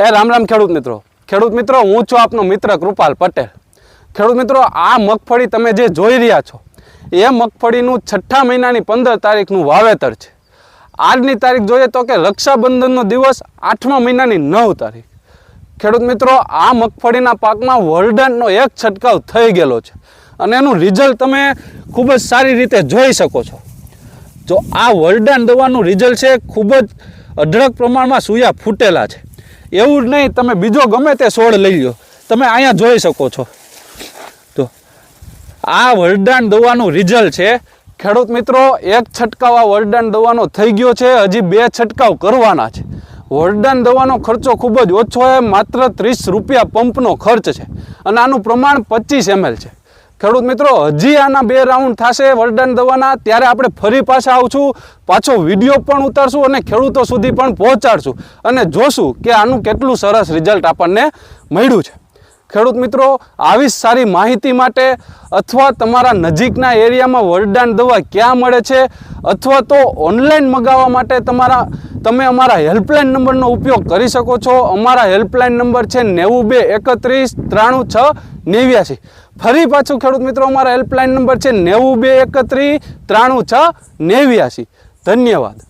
એ રામ રામ ખેડૂત મિત્રો. ખેડૂત મિત્રો, હું છું આપનો મિત્ર કૃપાલ પટેલ. ખેડૂત મિત્રો, આ મગફળી તમે જે જોઈ રહ્યા છો, એ મગફળીનું છઠ્ઠા મહિનાની પંદર તારીખનું વાવેતર છે. આજની તારીખ જોઈએ તો કે રક્ષાબંધનનો દિવસ આઠમા મહિનાની નવ તારીખ. ખેડૂત મિત્રો, આ મગફળીના પાકમાં વર્લ્ડનનો એક છંટકાવ થઈ ગયેલો છે અને એનું રિઝલ્ટ તમે ખૂબ જ સારી રીતે જોઈ શકો છો. જો આ વર્લ્ડન દવાનું રિઝલ્ટ છે, ખૂબ જ અઢળક પ્રમાણમાં સૂયા ફૂટેલા છે. એવું નહીં, તમે બીજો ગમે તે છોડ લઈ લો તમે અહીંયા જોઈ શકો છો. તો આ વરદાન દવાનું રિઝલ્ટ છે. ખેડૂત મિત્રો, એક છંટકાવ આ વરદાન દવાનો થઈ ગયો છે. હજી બે છંટકાવ કરવાના છે. વરદાન દવાનો ખર્ચો ખૂબ જ ઓછો છે. માત્ર ત્રીસ રૂપિયા પંપનો ખર્ચ છે. અને આનું પ્રમાણ પચીસ એમએલ છે. ખેડૂત મિત્રો, હજી આના બે રાઉન્ડ થશે વરદાન દવાના. ત્યારે આપણે ફરી પાછા આવશું. પાછો વીડિયો પણ ઉતારશું અને ખેડૂતો સુધી પણ પહોંચાડશું. અને જોશું કે આનું કેટલું સરસ રિઝલ્ટ આપણને મળ્યું છે. ખેડૂત મિત્રો, આવી સારી માહિતી માટે અથવા તમારા નજીકના એરિયામાં વરદાન દવા ક્યાં મળે છે? અથવા તો ઓનલાઈન મગાવવા માટે તમારા, તમે અમારા હેલ્પલાઇન નંબરનો ઉપયોગ કરી શકો છો. અમારા હેલ્પલાઇન નંબર છે નેવું બે એકત્રીસ ત્રાણું છ નેવ્યાસી ફરી પાછું ખેડૂત મિત્રો, અમારા હેલ્પલાઇન નંબર છે નેવું બે એકત્રીસ ત્રાણું છ નેવ્યાસી ધન્યવાદ.